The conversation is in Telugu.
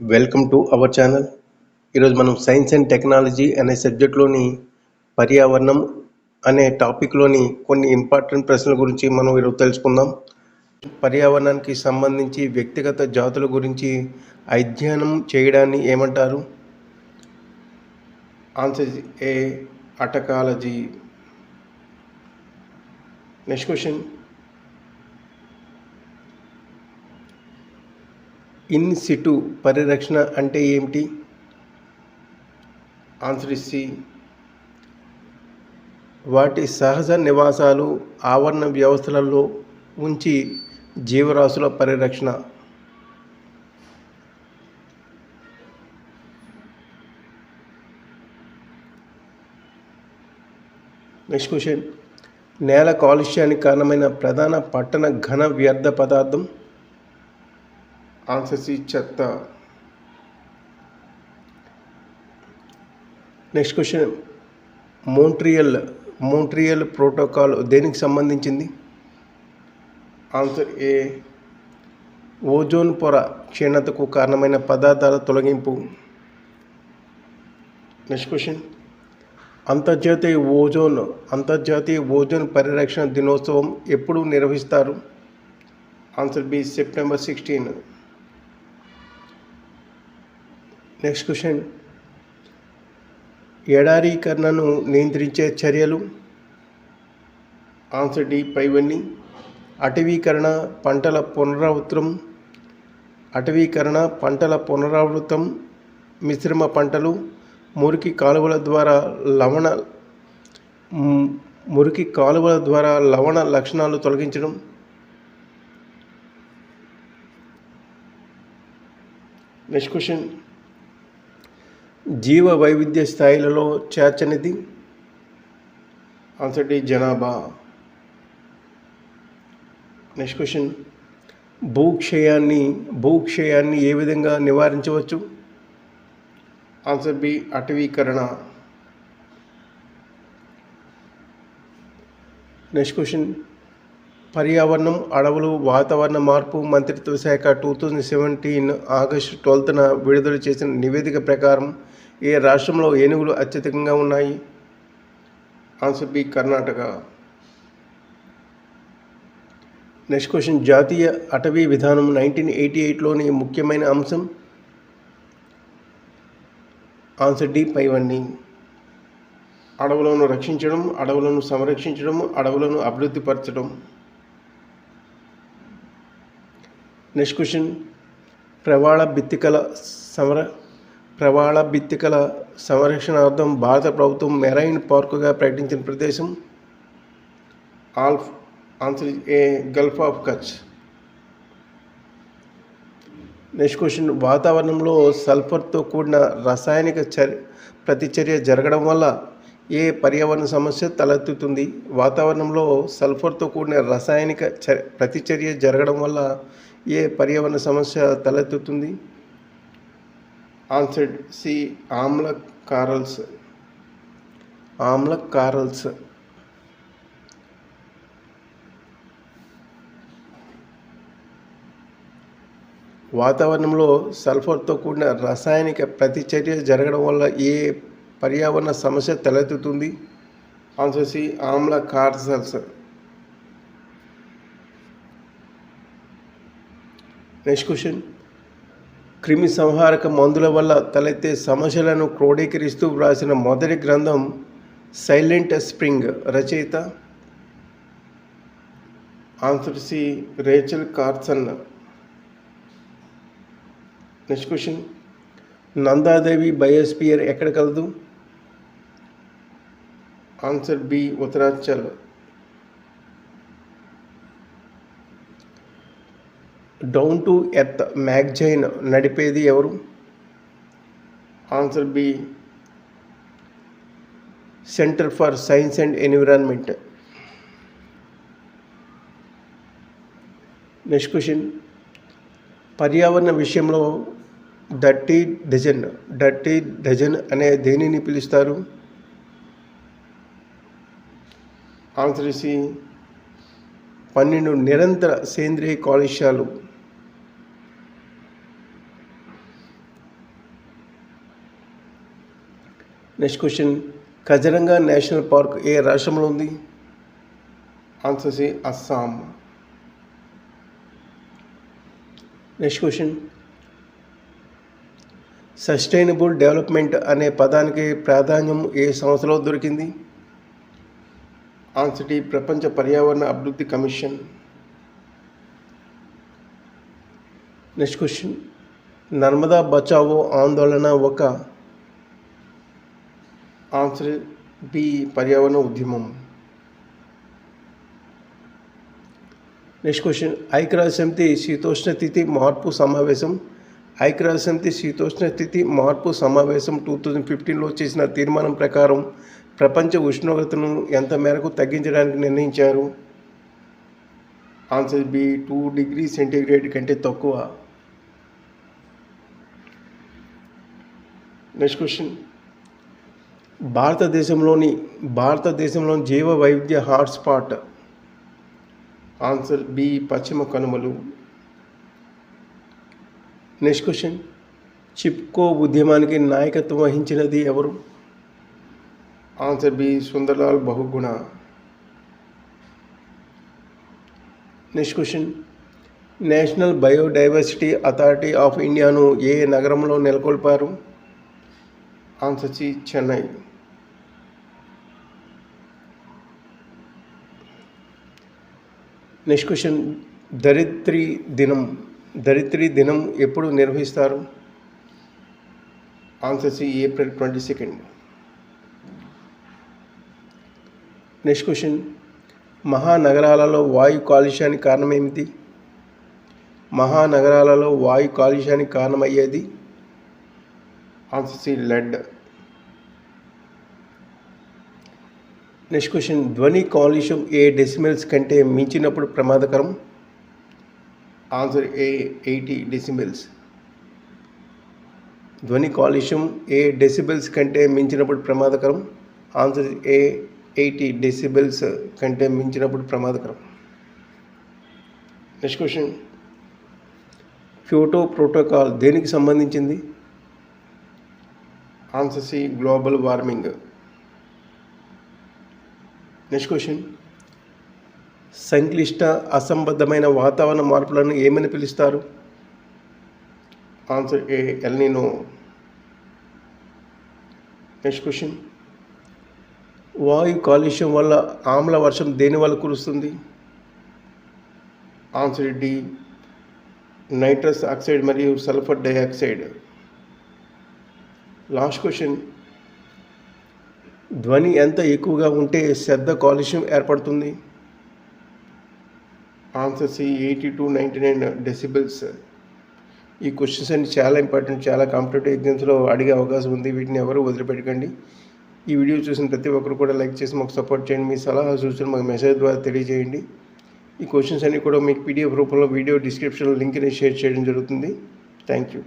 వెల్కమ్ టు అవర్ ఛానల్ ఈరోజు మనం సైన్స్ అండ్ టెక్నాలజీ అనే సబ్జెక్ట్లోని పర్యావరణం అనే టాపిక్లోని కొన్ని ఇంపార్టెంట్ ప్రశ్నల గురించి మనం ఈరోజు తెలుసుకుందాం. పర్యావరణానికి సంబంధించి వ్యక్తిగత జాతుల గురించి అధ్యయనం చేయడాన్ని ఏమంటారు? Answer A autecology next question in situ పరిరక్షణ అంటే ఏమిటి? Answer C. వాటి సహజ నివాసాలు ఆవరణ వ్యవస్థలలో ఉంచి జీవరాశుల పరిరక్షణ. నెక్స్ట్ క్వశ్చన్ నేల కాలుష్యానికి కారణమైన ప్రధాన పట్టణ ఘన వ్యర్థ పదార్థం ఆన్సర్ సి చెత్త next question. Montreal Montreal protocol దేనికి సంబంధించింది? ఆన్సర్ ఏ. ఓజోన్ పొర క్షీణతకు కారణమైన పదార్థాల తొలగింపు. Next question. అంతర్జాతీయ ఓజోన్ అంతర్జాతీయ ఓజోన్ పరిరక్షణ దినోత్సవం ఎప్పుడు నిర్వహిస్తారు? Answer B September sixteen. Next question ఎడారీకరణను నియంత్రించే చర్యలు? ఆన్సర్ డి పైవన్నీ అటవీకరణ పంటల పునరావృతం. అటవీకరణ పంటల పునరావృతం మిశ్రమ పంటలు. మురికి కాలువల ద్వారా లవణ మురికి కాలువల ద్వారా లవణ లక్షణాలు తొలగించడం. నెక్స్ట్ క్వశ్చన్ జీవ వైవిధ్య స్థాయిలలో చేర్చనిది? ఆన్సర్ డి జనాభా. నెక్స్ట్ క్వశ్చన్ భూక్షయాన్ని భూక్షయాన్ని ఏ విధంగా నివారించవచ్చు? ఆన్సర్ బి అటవీకరణ. నెక్స్ట్ క్వశ్చన్ పర్యావరణం అడవులు వాతావరణ మార్పు మంత్రిత్వ శాఖ టూ థౌజండ్ సెవెంటీన్ ఆగస్టు ట్వెల్త్న విడుదల చేసిన నివేదిక ప్రకారం ఏ రాష్ట్రంలో ఏనుగులు అత్యధికంగా ఉన్నాయి? Answer B Karnataka next question జాతీయ అటవీ విధానం నైన్టీన్ ఎయిటీ ఎయిట్లోని ముఖ్యమైన అంశం? ఆన్సర్ డి పైవన్నీ అడవులను రక్షించడం అడవులను సంరక్షించడం అడవులను అభివృద్ధిపరచడం నెక్స్ట్ క్వశ్చన్ ప్రవాళ బిత్తికల సమర ప్రవాళ బిత్తికల సంరక్షణార్థం భారత ప్రభుత్వం మెరైన్ పార్కుగా ప్రకటించిన ప్రదేశం ఆల్ఫ్ answer A gulf of Kutch. Next question. వాతావరణంలో సల్ఫర్తో కూడిన రసాయనిక చర్య ప్రతిచర్య జరగడం వల్ల ఏ పర్యావరణ సమస్య తలెత్తుతుంది? వాతావరణంలో సల్ఫర్తో కూడిన రసాయనిక చ ప్రతిచర్య జరగడం వల్ల ఏ పర్యావరణ సమస్య తలెత్తుతుంది? ఆన్సర్డ్ సి ఆమ్ల కారల్స్ ఆమ్ల కారల్స్ వాతావరణంలో సల్ఫర్తో కూడిన రసాయనిక ప్రతిచర్య జరగడం వల్ల ఏ పర్యావరణ సమస్య తలెత్తుతుంది? ఆన్సర్ సి ఆమ్ల కార్సల్స్ నెక్స్ట్ క్వశ్చన్ క్రిమి సంహారక మందుల వల్ల తలెత్తే సమస్యలను క్రోడీకరిస్తూ వ్రాసిన మొదటి గ్రంథం సైలెంట్ స్ప్రింగ్ రచయిత answer C Rachel Carson. Next question. Nanda Devi biosphere ఎక్కడ కలదు? Answer B Uttaranchal. Down to earth magazine నడిపేది ఎవరు? Answer B centre for science and environment. Next question. పర్యావరణ విషయంలో డర్టీ డజన్ డర్టీ డజన్ అనే దేనిని పిలుస్తారు? ఆన్సర్ సి పన్నెండు నిరంతర సేంద్రియ కాలుష్యాలు. Next question Kaziranga national park ఏ రాష్ట్రంలో ఉంది? Answer C Assam next question sustainable development అనే పదానికి ప్రాధాన్యం ఏ సంవత్సరంలో దొరికింది? ఆన్సర్ డి ప్రపంచ పర్యావరణ అభివృద్ధి commission. Next question Narmada Bachao Andolan ఒక ఆన్సర్ బి పర్యావరణ ఉద్యమం. నెక్స్ట్ క్వశ్చన్ ఐక్యరాజ్య సమితి శీతోష్ణ మార్పు సమావేశం. ఐక్యరాజ్య సమితి శీతోష్ణ మార్పు సమావేశం టూ థౌజండ్ ఫిఫ్టీన్లో చేసిన తీర్మానం ప్రకారం ప్రపంచ ఉష్ణోగ్రతను ఎంత మేరకు తగ్గించడానికి నిర్ణయించారు? Answer B two degree centigrade కంటే తక్కువ. నెక్స్ట్ క్వశ్చన్ భారతదేశంలోని భారతదేశంలోని జీవ వైవిధ్య హాట్స్పాట్ ఆన్సర్ బి పశ్చిమ కనుమలు. Next question. చిప్కో ఉద్యమానికి నాయకత్వం వహించినది ఎవరు? Answer B Sunderlal Bahuguna. Next question. National biodiversity authority of ఇండియాను ఏ నగరంలో నెలకొల్పారు? ఆన్సర్ చెన్నై. నెక్స్ట్ క్వశ్చన్ దరిద్రి దినం దరిత్రి దినం ఎప్పుడు నిర్వహిస్తారు? Answer April twenty second. Next question మహానగరాలలో వాయు కాలుష్యానికి కారణం ఏమిటి మహానగరాలలో వాయు కాలుష్యానికి కారణమయ్యేది? Answer C lead. Next question ధ్వని కాలుష్యం ఏ డెసిమల్స్ కంటే మించినప్పుడు ప్రమాదకరం? ఆన్సర్ ఏ ఎయిటీ డెసిబెల్స్ ధ్వని కాలుష్యం ఏ డెసిబెల్స్ కంటే మించినప్పుడు ప్రమాదకరం? ఆన్సర్ ఏ ఎయిటీ డెసిబెల్స్ కంటే మించినప్పుడు ప్రమాదకరం. నెక్స్ట్ క్వశ్చన్ క్యూటో ప్రోటోకాల్ దేనికి సంబంధించింది? Answer C global warming next question సంక్లిష్ట అసంబద్ధమైన వాతావరణ మార్పులను ఏమని పిలుస్తారు? Answer A El Nino next question వాయు కాలుష్యం వల్ల ఆమ్ల వర్షం దేని వల్ల కురుస్తుంది? ఆన్సర్ డి నైట్రస్ ఆక్సైడ్ మరియు సల్ఫర్ డైఆక్సైడ్. లాస్ట్ క్వశ్చన్ ధ్వని ఎంత ఎక్కువగా ఉంటే శబ్ద కాలుష్యం ఏర్పడుతుంది? Answer C eighty two ninety nine decibels ఈ క్వశ్చన్స్ అన్ని చాలా ఇంపార్టెంట్ చాలా కాంపిటేటివ్ ఎగ్జామ్స్లో అడిగే అవకాశం ఉంది. వీటిని ఎవరు వదిలిపెట్టకండి. ఈ వీడియో చూసిన ప్రతి ఒక్కరు కూడా లైక్ చేసి మాకు సపోర్ట్ చేయండి. మీ సలహా సూచనలు మాకు మెసేజ్ ద్వారా తెలియజేయండి. ఈ క్వశ్చన్స్ అన్ని కూడా మీకు పీడిఎఫ్ రూపంలో వీడియో డిస్క్రిప్షన్లో లింక్ని షేర్ చేయడం జరుగుతుంది. Thank you